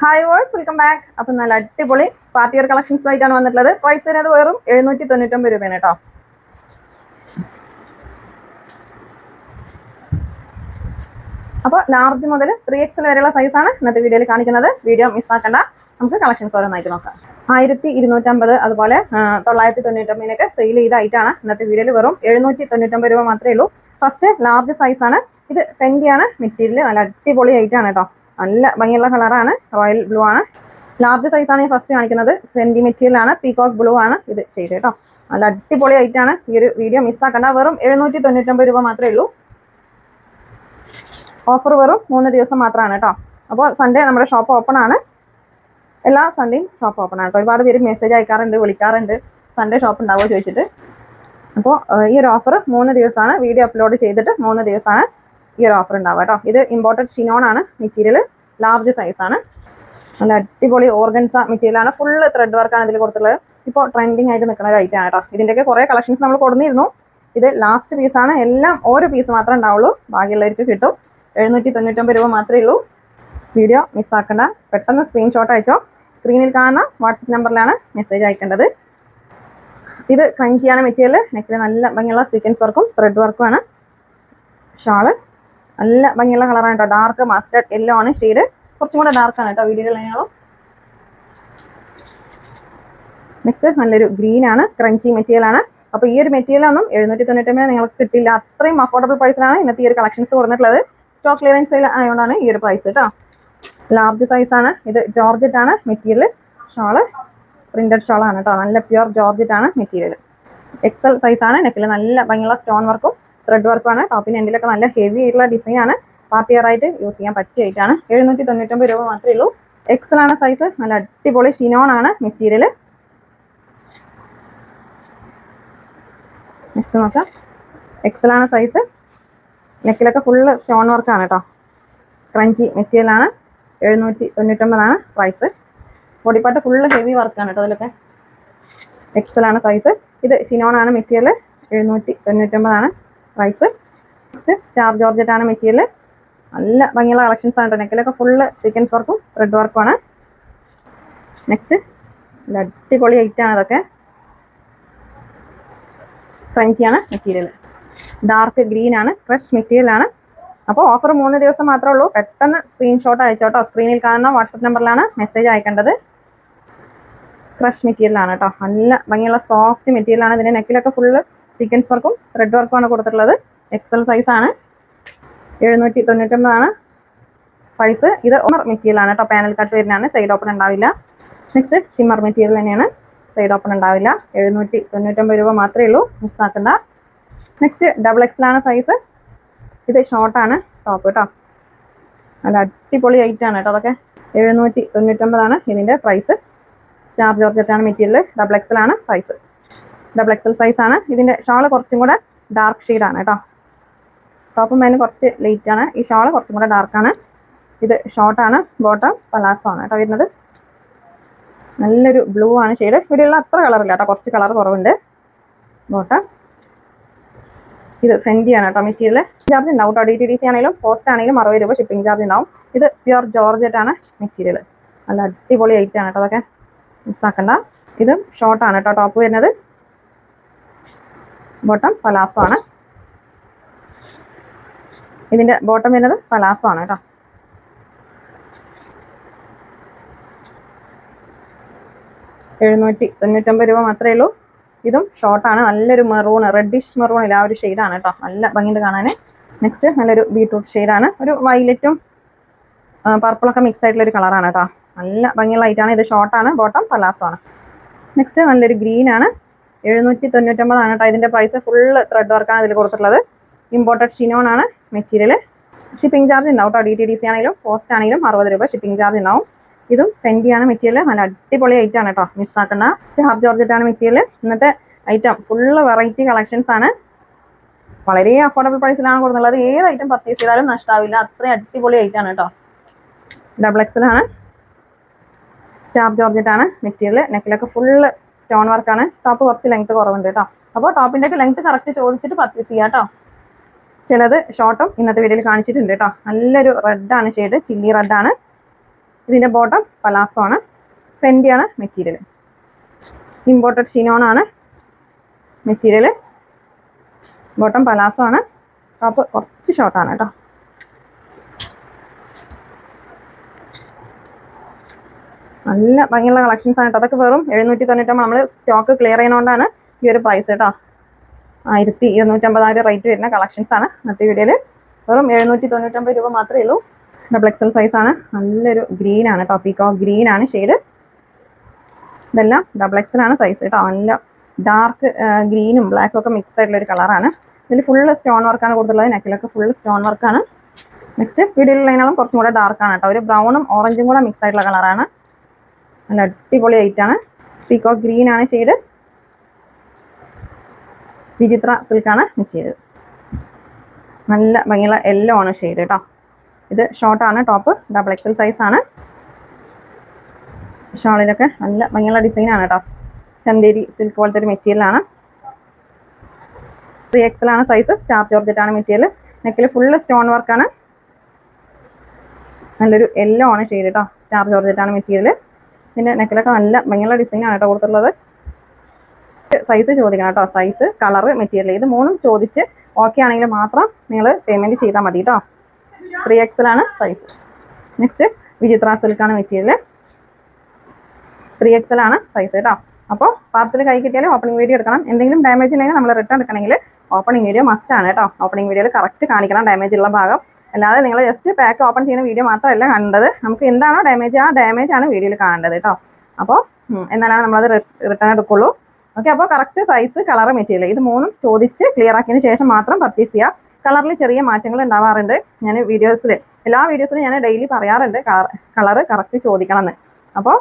Hi verse welcome back അപ്പം നല്ല അടിപൊളി പാർട്ടി വെയർ കളക്ഷൻസ് ആയിട്ടാണ് വന്നിട്ടുള്ളത്. പ്രൈസ് വരുന്നത് വെറും എഴുന്നൂറ്റി തൊണ്ണൂറ്റൊമ്പത് രൂപയാണ് കേട്ടോ അപ്പോൾ ലാർജ് മുതൽ ത്രീ എക്സൽ വരെയുള്ള സൈസാണ് ഇന്നത്തെ വീഡിയോയിൽ കാണിക്കുന്നത്. വീഡിയോ മിസ്സാക്കണ്ട നമുക്ക് കളക്ഷൻസ് ഓരോന്നായിട്ട് നോക്കാം. ആയിരത്തി ഇരുന്നൂറ്റമ്പത് അതുപോലെ തൊള്ളായിരത്തി തൊണ്ണൂറ്റൊമ്പതിനൊക്കെ സെയിൽ ചെയ്ത ഐറ്റാണ് ഇന്നത്തെ വീഡിയോയിൽ വെറും എഴുന്നൂറ്റി തൊണ്ണൂറ്റൊമ്പത് രൂപ മാത്രമേ ഉള്ളൂ. ഫസ്റ്റ് ലാർജ് സൈസ് ആണ്. ഇത് ഫെൻഡിയാണ് മെറ്റീരിയൽ നല്ല അടിപൊളി ഐറ്റാണ് കേട്ടോ നല്ല ഭംഗിയുള്ള കളറാണ്. റോയൽ ബ്ലൂ ആണ്. ലാർജ് സൈസാണ് ഈ ഫസ്റ്റ് കാണിക്കുന്നത്. ട്വന്റി മെറ്റീരിയൽ ആണ്. പീകോക്ക് ബ്ലൂ ആണ്. ഇത് ചെയ്ത് കേട്ടോ നല്ല അടിപൊളി ഐറ്റാണ് ഈ ഒരു വീഡിയോ മിസ്സാക്കണ്ട വെറും എഴുന്നൂറ്റി തൊണ്ണൂറ്റൊമ്പത് രൂപ മാത്രമേ ഉള്ളൂ. ഓഫർ വെറും മൂന്ന് ദിവസം മാത്രമാണ് കേട്ടോ അപ്പോൾ സൺഡേ നമ്മുടെ ഷോപ്പ് ഓപ്പൺ ആണ്. എല്ലാ സൺഡേയും ഷോപ്പ് ഓപ്പൺ ആണ് ഒരുപാട് പേര് മെസ്സേജ് അയക്കാറുണ്ട് വിളിക്കാറുണ്ട്. സൺഡേ ഷോപ്പ് ഉണ്ടാവുമോ ചോദിച്ചിട്ട്. അപ്പോൾ ഈ ഒരു ഓഫർ മൂന്ന് ദിവസമാണ്. വീഡിയോ അപ്ലോഡ് ചെയ്തിട്ട് മൂന്ന് ദിവസമാണ്. ഈ ഒരു ഓഫർ ഉണ്ടാവുക കേട്ടോ. ഇത് ഇമ്പോർട്ടഡ് ഷിനോൺ ആണ് മെറ്റീരിയൽ ലാർജ് സൈസ് ആണ്. നല്ല അടിപൊളി ഓർഗൻസ മെറ്റീരിയൽ ആണ്. ഫുള്ള് ത്രെഡ് വർക്കാണ് ഇതിൽ കൊടുത്തിട്ടുള്ളത്. ഇപ്പോൾ ട്രെൻഡിങ് ആയിട്ട് നിൽക്കുന്ന ഒരു ഐറ്റം ആണ് കേട്ടോ. ഇതിന്റെയൊക്കെ കുറേ കളക്ഷൻസ് നമ്മൾ കൊടുന്നിരുന്നു. ഇത് ലാസ്റ്റ് പീസാണ് എല്ലാം ഓരോ പീസ് മാത്രമേ ഉണ്ടാവുള്ളൂ. ബാക്കിയുള്ളവർക്ക് കിട്ടും. എഴുന്നൂറ്റി തൊണ്ണൂറ്റൊമ്പത് രൂപ മാത്രമേ ഉള്ളൂ. വീഡിയോ മിസ്സാക്കണ്ട പെട്ടെന്ന് സ്ക്രീൻഷോട്ട് അയച്ചോ. സ്ക്രീനിൽ കാണുന്ന വാട്സപ്പ് നമ്പറിലാണ് മെസ്സേജ് അയക്കേണ്ടത്. ഇത് ക്രഞ്ചിയാണ് മെറ്റീരിയൽ നെക്കിൽ നല്ല ഭംഗിയുള്ള സീക്വൻസ് വർക്കും ത്രെഡ് വർക്കുമാണ് ഷാൾ നല്ല ഭംഗിയുള്ള കളറാണ് കേട്ടോ ഡാർക്ക് മസ്റ്റർഡ് യെല്ലോ ആണ്. ഷെയ്ഡ് കുറച്ചും കൂടെ ഡാർക്കാണ് കേട്ടോ വീഡിയോയിലുള്ളതിനോളം നെക്സ്റ്റ് നല്ലൊരു ഗ്രീൻ ആണ്. ക്രഞ്ചി മെറ്റീരിയൽ ആണ്. അപ്പോൾ ഈ ഒരു മെറ്റീരിയൽ ഒന്നും എഴുന്നൂറ്റി തൊണ്ണൂറ്റൊമ്പത് നിങ്ങൾക്ക് കിട്ടില്ല. അത്രയും അഫോർഡബിൾ പ്രൈസിലാണ് ഇന്നത്തെ ഈ ഒരു കളക്ഷൻസ് കൊടുത്തിട്ടുള്ളത്. സ്റ്റോക്ക് ക്ലിയറൻസ് ആയതുകൊണ്ടാണ് ഈ ഒരു പ്രൈസ് കേട്ടോ ലാർജ് സൈസ് ആണ്. ഇത് ജോർജറ്റ് ആണ് മെറ്റീരിയൽ ഷോൾ പ്രിന്റഡ് ഷോളാണ് കേട്ടോ നല്ല പ്യുവർ ജോർജറ്റ് ആണ് മെറ്റീരിയൽ എക്സൽ ആണ്. നെക്കിൽ നല്ല ഭംഗിയുള്ള സ്റ്റോൺ വർക്കും ത്രെഡ് വർക്കാണ് ടോപ്പിന് എൻഡിലൊക്കെ നല്ല ഹെവി ആയിട്ടുള്ള ഡിസൈൻ ആണ്. പാർട്ടി വെയർ ആയിട്ട് യൂസ് ചെയ്യാൻ പറ്റിയ ആയിട്ടാണ് എഴുന്നൂറ്റി തൊണ്ണൂറ്റൊമ്പത് രൂപ മാത്രമേ ഉള്ളൂ. എക്സൽ ആണ് സൈസ് നല്ല അടിപൊളി ഷിനോൺ ആണ് മെറ്റീരിയൽ നെക്സ്റ്റ് നോക്കാം. എക്സൽ ആണ് സൈസ് നെക്കിലൊക്കെ ഫുള്ള് സ്റ്റോൺ വർക്കാണ് കേട്ടോ ക്രഞ്ചി മെറ്റീരിയൽ ആണ്. എഴുന്നൂറ്റി തൊണ്ണൂറ്റൊമ്പതാണ് പ്രൈസ് ബോഡിപ്പാട്ട് ഫുള്ള് ഹെവി വർക്കാണ് കേട്ടോ അതിലൊക്കെ. എക്സൽ ആണ് സൈസ് ഇത് ഷിനോൺ ആണ് മെറ്റീരിയൽ എഴുന്നൂറ്റി തൊണ്ണൂറ്റൊമ്പതാണ് പ്രൈസ് നെക്സ്റ്റ് സ്റ്റാർ ജോർജറ്റ് ആണ് മെറ്റീരിയൽ നല്ല ഭംഗിയുള്ള കളക്ഷൻസ് ആണ് കേട്ടോ നെക്കിലൊക്കെ ഫുള്ള് സീക്വൻസ് വർക്കും ത്രെഡ് വർക്കും ആണ്. നെക്സ്റ്റ് നല്ല അടിപൊളി ഐറ്റാണ് ഇതൊക്കെ. ക്രഞ്ചിയാണ് മെറ്റീരിയൽ ഡാർക്ക് ഗ്രീൻ ആണ് ഫ്രഷ് മെറ്റീരിയൽ ആണ് അപ്പോൾ ഓഫർ മൂന്ന് ദിവസം മാത്രമേ ഉള്ളൂ. പെട്ടെന്ന് സ്ക്രീൻഷോട്ട് അയച്ചോട്ടോ സ്ക്രീനിൽ കാണുന്ന വാട്സപ്പ് നമ്പറിലാണ് മെസ്സേജ് അയക്കേണ്ടത്. ഫ്രഷ് മെറ്റീരിയലാണ് കേട്ടോ നല്ല ഭംഗിയുള്ള സോഫ്റ്റ് മെറ്റീരിയലാണ് ഇതിന്റെ നെക്കിലൊക്കെ ഫുള്ള് സീക്വൻസ് വർക്കും ത്രെഡ് വർക്കും ആണ് കൊടുത്തിട്ടുള്ളത്. എക്സൽ സൈസ് ആണ്. എഴുന്നൂറ്റി തൊണ്ണൂറ്റൊമ്പതാണ് പ്രൈസ് ഇത് ഓണർ മെറ്റീരിയൽ ആണ് കേട്ടോ പാനൽ കട്ട് വരുന്നതാണ്. സൈഡ് ഓപ്പൺ ഉണ്ടാവില്ല. നെക്സ്റ്റ് ഷിമ്മർ മെറ്റീരിയൽ തന്നെയാണ്. സൈഡ് ഓപ്പൺ ഉണ്ടാവില്ല. എഴുന്നൂറ്റി തൊണ്ണൂറ്റൊമ്പത് രൂപ മാത്രമേ ഉള്ളൂ. മിസ്സാക്കണ്ട നെക്സ്റ്റ് ഡബിൾ എക്സലാണ് സൈസ് ഇത് ഷോർട്ടാണ് ടോപ്പ് കേട്ടോ നല്ല അടിപൊളി ഐറ്റം ആണ് കേട്ടോ അതൊക്കെ. എഴുന്നൂറ്റി തൊണ്ണൂറ്റൊമ്പതാണ് ഇതിന്റെ പ്രൈസ് സ്റ്റാർ ജോർജറ്റാണ് മെറ്റീരിയൽ ഡബിൾ എക്സൽ ആണ് സൈസ് ഡബിൾ എക്സൽ സൈസ് ആണ്. ഇതിന്റെ ഷാൾ കുറച്ചും കൂടെ ഡാർക്ക് ഷെയ്ഡാണ് കേട്ടോ. ടോപ്പും മേനും കുറച്ച് ലൈറ്റ് ആണ്. ഈ ഷാൾ കുറച്ചും കൂടെ ഡാർക്കാണ് ഇത് ഷോർട്ടാണ് ബോട്ടം പലാസോ ആണ് കേട്ടോ വരുന്നത്. നല്ലൊരു ബ്ലൂ ആണ് ഷെയ്ഡ് ഇവിടെയുള്ള അത്ര കളർ ഇല്ല കേട്ടോ. കുറച്ച് കളർ കുറവുണ്ട്. ബോട്ടം ഇത് ഫെൻഡിയാണ് കേട്ടോ മെറ്റീരിയൽ ചാർജ് ഉണ്ടാവും കേട്ടോ. ഡി ടി ഡി സി ആണെങ്കിലും പോസ്റ്റ് ആണെങ്കിലും അറുപത് രൂപ ഷിപ്പിംഗ് ചാർജ് ഉണ്ടാവും. ഇത് പ്യുർ ജോർജറ്റ് ആണ് മെറ്റീരിയൽ നല്ല അടിപൊളി ഐറ്റം ആണ് കേട്ടോ അതൊക്കെ. മിസ്സാക്കണ്ട ഇത് ഷോർട്ടാണ് കേട്ടോ. ടോപ്പ് വരുന്നത്. ബോട്ടം പലാസോ ആണ് ഇതിന്റെ ബോട്ടം വരുന്നത് പലാസോ ആണ് കേട്ടോ. എഴുന്നൂറ്റി തൊണ്ണൂറ്റൊമ്പത് രൂപ മാത്രമേ ഉള്ളൂ. ഇതും ഷോർട്ടാണ് നല്ലൊരു മെറൂൺ റെഡിഷ് മെറൂൺ ഇല്ല. ആ ഒരു ഷെയ്ഡാണ് കേട്ടോ. നല്ല ഭംഗിയുണ്ട് കാണാൻ നെക്സ്റ്റ് നല്ലൊരു ബീട്രൂട്ട് ഷെയ്ഡാണ് ഒരു വയലറ്റും പർപ്പിളൊക്കെ മിക്സ് ആയിട്ടുള്ള ഒരു കളറാണ് കേട്ടോ. നല്ല ഭംഗിയുള്ള ലൈറ്റാണ് ഇത് ഷോർട്ടാണ് ബോട്ടം പലാസോ ആണ് നെക്സ്റ്റ് നല്ലൊരു ഗ്രീൻ ആണ്. എഴുന്നൂറ്റി തൊണ്ണൂറ്റൊമ്പതാണ് കേട്ടോ ഇതിന്റെ പ്രൈസ് ഫുള്ള് ത്രെഡ് വർക്കാണ് ഇതിൽ കൊടുത്തിട്ടുള്ളത്. ഇമ്പോർട്ടഡ് ഷിനോൺ ആണ് മെറ്റീരിയൽ ഷിപ്പിംഗ് ചാർജ് ഉണ്ടാവും കേട്ടോ. ഡി ടി ഡി സി ആണെങ്കിലും പോസ്റ്റ് ആണെങ്കിലും അറുപത് രൂപ ഷിപ്പിംഗ് ചാർജ് ഉണ്ടാവും. ഇതും ഫെൻഡിയാണ് മെറ്റീരിയൽ നല്ല അടിപൊളി ഐറ്റം ആണ് കേട്ടോ. മിസ്സാക്കണ്ട സ്റ്റാർ ജോർജറ്റ് ആണ് മെറ്റീരിയൽ ഇന്നത്തെ ഐറ്റം ഫുള്ള് വെറൈറ്റി കളക്ഷൻസ് ആണ്. വളരെ അഫോർഡബിൾ പ്രൈസിലാണ് കൊടുക്കുന്നത് ഏത് ഐറ്റം പർച്ചേസ് ചെയ്താലും നഷ്ടാവില്ല. അത്രയും അടിപൊളി ഐറ്റം ആണ് കേട്ടോ. ഡബിൾ എക്സലാണ് സ്റ്റാർ ജോർജറ്റ് ആണ് മെറ്റീരിയൽ നെക്കിലൊക്കെ ഫുള്ള് സ്റ്റോൺ വർക്കാണ് ടോപ്പ് കുറച്ച് ലെങ്ത് കുറവുണ്ട് കേട്ടോ അപ്പോൾ ടോപ്പിന്റെ ഒക്കെ ലെങ്ത് കറക്റ്റ് ചോദിച്ചിട്ട് പർച്ചേസ് ചെയ്യാം കേട്ടോ ചിലത് ഷോർട്ടും ഇന്നത്തെ വീഡിയോയിൽ കാണിച്ചിട്ടുണ്ട് കേട്ടോ നല്ലൊരു റെഡാണ് ഷെയ്ഡ് ചില്ലി റെഡാണ് ഇതിന്റെ ബോട്ടം പലാസോ ആണ്. ഫെൻഡിയാണ് മെറ്റീരിയൽ ഇമ്പോർട്ടഡ് ഷിനോൺ ആണ് മെറ്റീരിയൽ ബോട്ടം പലാസോ ആണ്. ടോപ്പ് കുറച്ച് ഷോർട്ടാണ് കേട്ടോ നല്ല ഭംഗിയുള്ള കളക്ഷൻസ് ആണ് കേട്ടോ അതൊക്കെ വെറും എഴുന്നൂറ്റി തൊണ്ണൂറ്റൊമ്പത് നമ്മൾ സ്റ്റോക്ക് ക്ലിയർ ചെയ്യുന്നതുകൊണ്ടാണ് ഈ ഒരു പ്രൈസ് കേട്ടോ ആയിരത്തി ഇരുന്നൂറ്റമ്പതായിരം റേറ്റ് വരുന്ന കളക്ഷൻസ് ആണ് ഇന്നത്തെ വീഡിയോയിൽ വെറും എഴുന്നൂറ്റി തൊണ്ണൂറ്റൊമ്പത് രൂപ മാത്രമേ ഉള്ളൂ. ഡബിൾ എക്സൽ സൈസ് ആണ്. നല്ലൊരു ഗ്രീൻ ആണ് കേട്ടോ പീക്കോ ഗ്രീൻ ആണ് ഷെയ്ഡ് ഇതെല്ലാം ഡബിൾ എക്സൽ ആണ് സൈസ് കേട്ടോ നല്ല ഡാർക്ക് ഗ്രീനും ബ്ലാക്കും ഒക്കെ മിക്സ് ആയിട്ടുള്ള ഒരു കളറാണ് ഇതിൽ ഫുള്ള് സ്റ്റോൺ വർക്കാണ് കൊടുത്തുള്ളത് നെക്കിലൊക്കെ ഫുള്ള് സ്റ്റോൺ വർക്കാണ് നെക്സ്റ്റ് വീഡിയോയിൽ ലൈനാളും കുറച്ചും കൂടെ ഡാർക്കാണ് കേട്ടോ ഒരു ബ്രൗണും ഓറഞ്ചും കൂടെ മിക്സ് ആയിട്ടുള്ള കളറാണ് നല്ല അടിപൊളി ആണ്. പീക്കോ ഗ്രീൻ ആണ് ഷെയ്ഡ് വിചിത്ര സിൽക്കാണ് മെറ്റീരിയൽ നല്ല ഭംഗിയുള്ള എല്ലോ ആണ് ഷെയ്ഡ് കേട്ടോ ഇത് ഷോർട്ടാണ് ടോപ്പ് ഡബിൾ എക്സൽ സൈസ് ആണ്. ഷാളിലൊക്കെ നല്ല ഭംഗിയുള്ള ഡിസൈനാണ് കേട്ടോ ചന്തേരി സിൽക്ക് പോലത്തെ ഒരു മെറ്റീരിയലാണ് ത്രീ എക്സൽ ആണ് സൈസ് സ്റ്റാർ ജോർജറ്റ് ആണ് മെറ്റീരിയൽ നെക്കിൽ ഫുള്ള് സ്റ്റോൺ വർക്കാണ് നല്ലൊരു യെല്ലോ ആണ് ഷെയ്ഡ് കേട്ടോ സ്റ്റാർ ജോർജറ്റ് ആണ് മെറ്റീരിയൽ പിന്നെ നെക്കിലൊക്കെ നല്ല ഭംഗിയുള്ള ഡിസൈൻ ആണ് കേട്ടോ കൊടുത്തുള്ളത് സൈസ് ചോദിക്കണം കേട്ടോ സൈസ് കളറ് മെറ്റീരിയൽ ഇത് മൂന്നും ചോദിച്ച് ഓക്കെ ആണെങ്കിൽ മാത്രം നിങ്ങൾ പേയ്മെന്റ് ചെയ്താൽ മതി കേട്ടോ ത്രീ ആണ് സൈസ് നെക്സ്റ്റ് വിചിത്ര സിൽക്കാണ് മെറ്റീരിയൽ ത്രീ ആണ് സൈസ് കേട്ടോ അപ്പോൾ പാർസൽ കൈ കിട്ടിയാൽ ഓപ്പണിംഗ് വീഡിയോ എടുക്കണം. എന്തെങ്കിലും ഡാമേജ് ഉണ്ടെങ്കിൽ നമ്മൾ റിട്ടേൺ എടുക്കണമെങ്കിൽ ഓപ്പണിംഗ് വീഡിയോ മസ്റ്റ് ആണ് കേട്ടോ. ഓപ്പണിംഗ് വീഡിയോയിൽ കറക്റ്റ് കാണിക്കണം ഡാമേജ് ഉള്ള ഭാഗം. അല്ലാതെ നിങ്ങൾ ജസ്റ്റ് പാക്ക് ഓപ്പൺ ചെയ്യുന്ന വീഡിയോ മാത്രമല്ല കണ്ടത്. നമുക്ക് എന്താണോ ഡാമേജ് ആ ഡാമേജ് ആണ് വീഡിയോയിൽ കാണേണ്ടത് കേട്ടോ. അപ്പോൾ എന്നാലാണ് നമ്മളത് റിട്ടേൺ എടുക്കുള്ളൂ. ഓക്കെ അപ്പോൾ കറക്റ്റ് സൈസ് കളർ മെറ്റീരിയൽ ഇത് മൂന്നും ചോദിച്ച് ക്ലിയർ ആക്കിയതിന് ശേഷം മാത്രം പർച്ചേസ് ചെയ്യുക കളറിൽ ചെറിയ മാറ്റങ്ങൾ ഉണ്ടാവാറുണ്ട്. ഞാൻ വീഡിയോസിൽ എല്ലാ വീഡിയോസിലും ഞാൻ ഡെയിലി പറയാറുണ്ട് കളർ കളർ കറക്റ്റ് ചോദിക്കണം എന്ന് അപ്പോൾ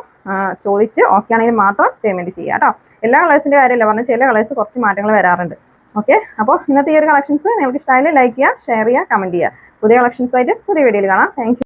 ചോദിച്ച് ഓക്കെ ആണെങ്കിൽ മാത്രം പേയ്മെന്റ് ചെയ്യുക കേട്ടോ. എല്ലാ കളേഴ്സിന്റെ കാര്യമല്ല പറഞ്ഞാൽ ചില കളേഴ്സ് കുറച്ച് മാറ്റങ്ങൾ വരാറുണ്ട്. ഓക്കെ അപ്പോൾ ഇന്നത്തെ ഈ ഒരു കളക്ഷൻസ് നിങ്ങൾക്ക് ഇഷ്ടമായാലും ലൈക്ക് ചെയ്യുക ഷെയർ ചെയ്യുക കമന്റ് ചെയ്യുക പുതിയ കളക്ഷൻസ് ആയിട്ട് പുതിയ വീഡിയോയിൽ കാണാം. താങ്ക്